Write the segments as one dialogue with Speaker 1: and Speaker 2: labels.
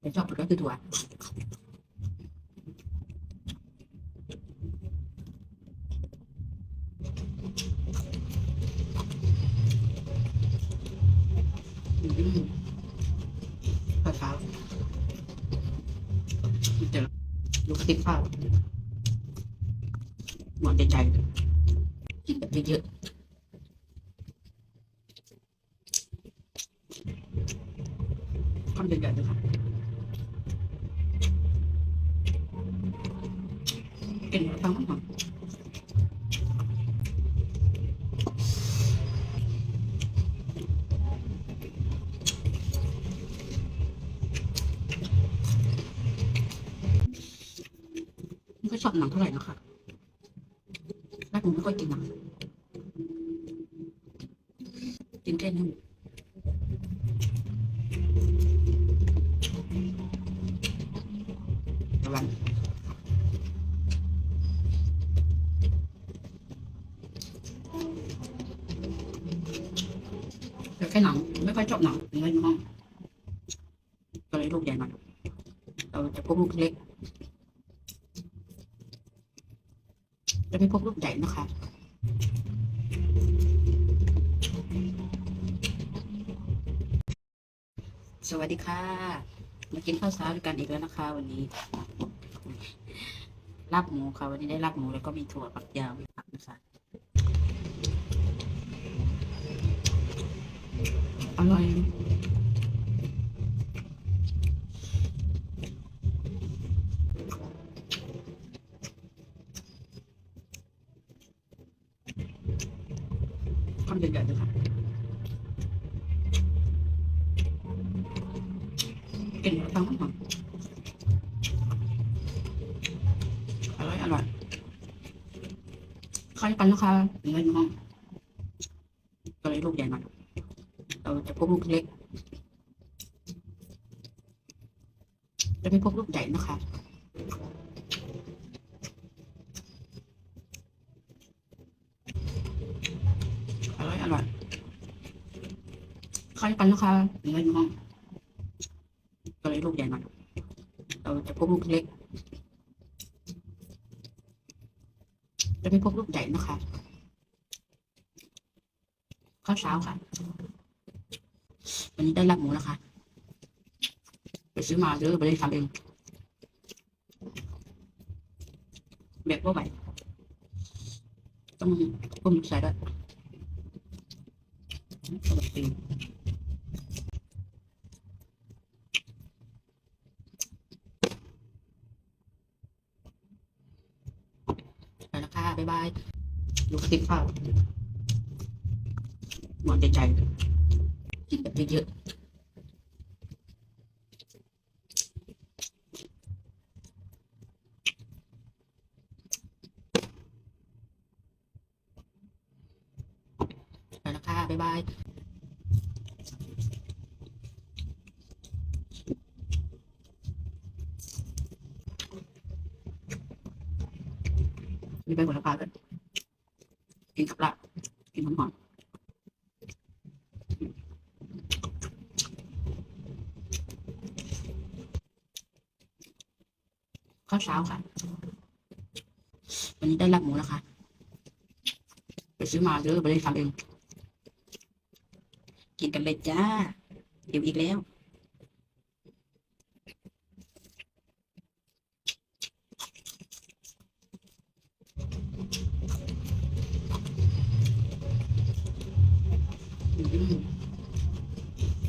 Speaker 1: แต่ชอบสุดก็คือถั่วข้าวเช้าเจอลูกติบข้าวหมอนใจใจกินแบบเยอะๆคำใหญ่ๆเลยค่ะกินทั้งหมด ไม่ค่อยชอบหนังเท่าไหร่นะคะแรกผมไม่ค่อยกินหนังกินแค่นี้ระวังแต่แค่หนังไม่ค่อย ชอบหนังเนื้อในห้องก็เลยลูกใหญ่หน่อยเราจะพกลูกเล็กจะไม่พบลูกใหญ่นะคะสวัสดีค่ะ มากินข้าวเช้าด้วยกันอีกแล้วนะคะ วันนี้ลาบหมูค่ะ วันนี้ได้ลาบหมูแล้วก็มีถั่วฝักยาว อร่อยคำใหญ่ๆเลยค่ะกินทั้งหมดอร่อยอร่อยใครกันนะคะเนื้อในห้องก็เลยลูกใหญ่หน่ อยเราจะพวกลูกเล็กจะไม่พวกลูกใหญ่นะคะอร่อยอร่อยใครกันนะคะเนื้อนห้องก็เลยลูกใหญ่หน่อยเราจะพวกลูกเล็กจะไม่พวกลูกใหญ่นะคะข้าวเช้าค่ะ วันนี้ได้ลาบหมูแล้วค่ะไปซื้อมาเยอะไปได้ทำเองแบบว่าไหวต้องก้มใส่ด้วยสวัสดีไปแล้วค่ะบ๊ายบาย ลูกติดข้าวหมอนใจใจ กินแบบเยอะๆไปแล้วค่ะ บ๊ายบายมีใบโหระพาด้วยกินกับลาบกินหอมๆ ข้าวเช้าค่ะ วันนี้ได้ลาบหมูแล้วค่ะไปซื้อมาเยอะไปได้ทำเอง กินกันเลยจ้า เดี๋ยวอีกแล้ว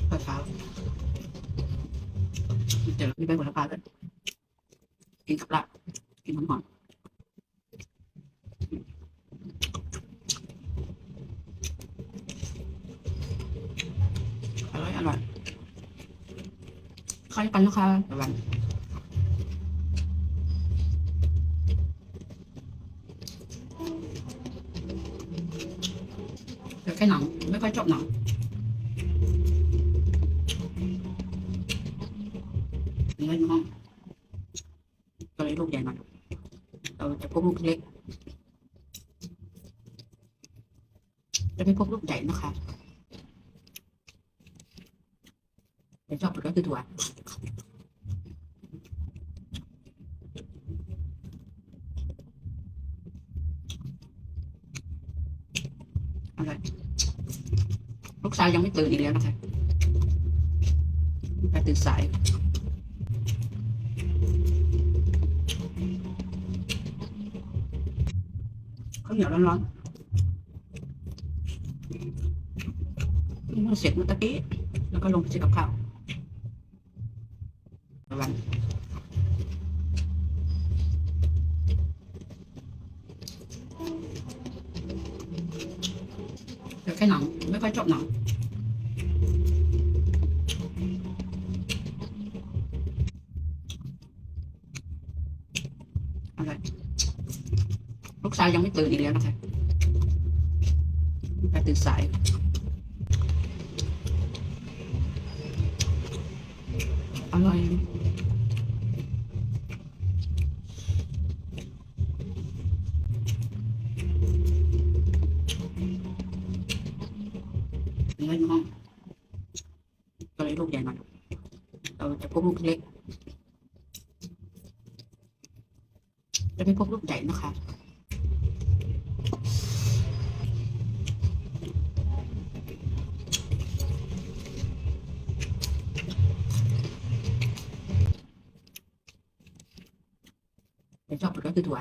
Speaker 1: ข้าวเช้าเดี๋ยวมีใบโหระพาด้วย กินกับลาบกินหอมอร่อย อร่อยใครกันนะคะระวังแต่แค่หนัง ไม่ค่อยชอบหนังเนื้อในห้อง ลูกใหญ่มาเราจะพบลูกเล็กจะไม่พบลูกใหญ่นะคะแต่ชอบสุดก็คือถั่วอะไรลูกสาวยังไม่ตื่นอีกแล้วนะคะไปตื่นสาย ข้าวเหนียวร้อนๆมันเสร็จเมื่อตะกี้แล้วก็ลงไปซื้อกับข้าวระวังเดี๋ยวแค่หนังไม่ค่อยชอบหนัง อะไรลูกชายยังไม่ตื่นอีกแล้วนะคะไปตื่นสายอร่อยเนื้อในห้องก็เลยลูกใหญ่หน่อยเราจะพกลูกเล็ก จะไม่พบลูกใหญ่นะคะ เป็นชอบ ก็คือถั่ว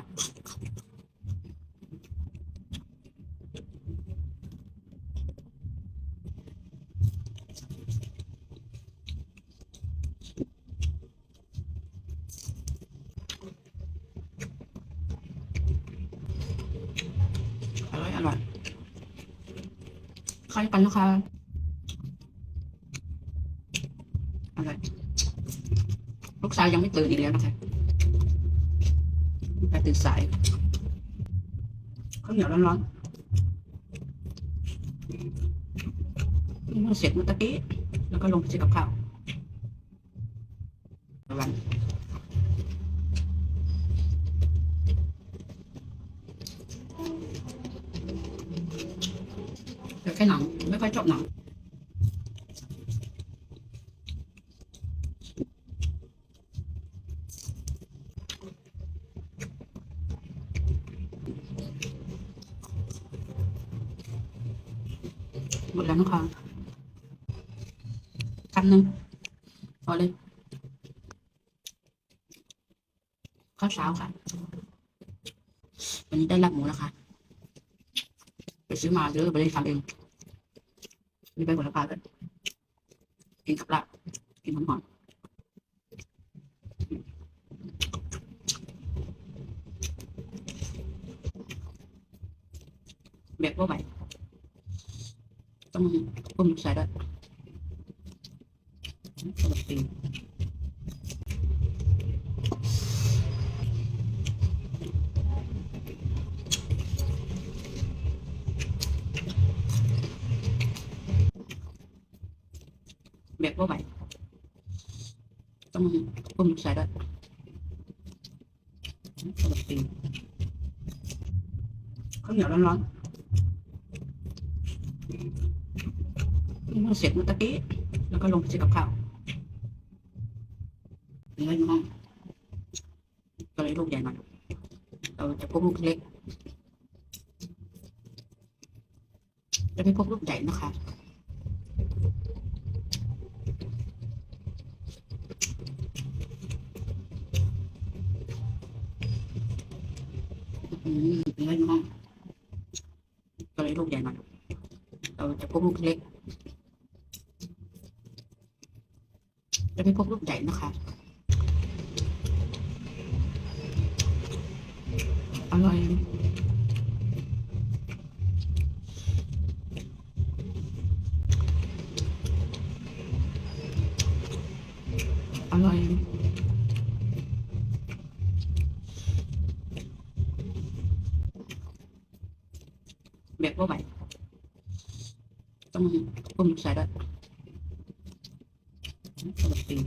Speaker 1: อร่อยอร่อยคล้ากันนะคะอร่อยลูกชายยังไม่ตื่นอีกแล้วนะคะ ไปตื่นสายข้าวเหนียวร้อนๆมันเสร็จเมื่อตะกี้ แล้วก็ลงไปซื้อกับข้าววังเดี๋ยวแค่หนังไม่ค่อยชอบหนัง หมดแล้วนะคะคำหนึ่งพอเลยข้าวเช้าค่ะ วันนี้ได้รับหมูแล้วค่ะไปซื้อมาหรือไปได้ทำเองมีใบโหระพาด้วยกินกับลาบกินหอมหอมแบบว่าไหว ต้องต้มใส่ด้วยสวัสดีข้าวเห นียวร้อเสร็จเมื่อตะกี้แล้วก็ลงไปซื้อกับข้าวเนื้อในห้องก็เลยลูกใหญ่หน่อยเราจะพวกลูกเล็กจะไม่พบลูกใหญ่นะคะอืมเนื้อในห้องก็เลยลูกใหญ่หน่อยเราจะพวกลูกเล็ก จะไม่พบลูกใหญ่นะคะ อร่อยอร่อยแบบว่าไหวต้องต้มใส่ด้วยสวัสดี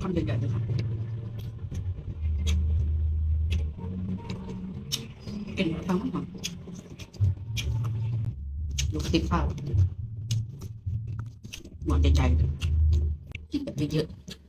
Speaker 1: คำใหญ่ๆเลยค่ะกินแล้วฟังหอมดูกระติบข้าวหวานใจๆกินแบบเยอะๆ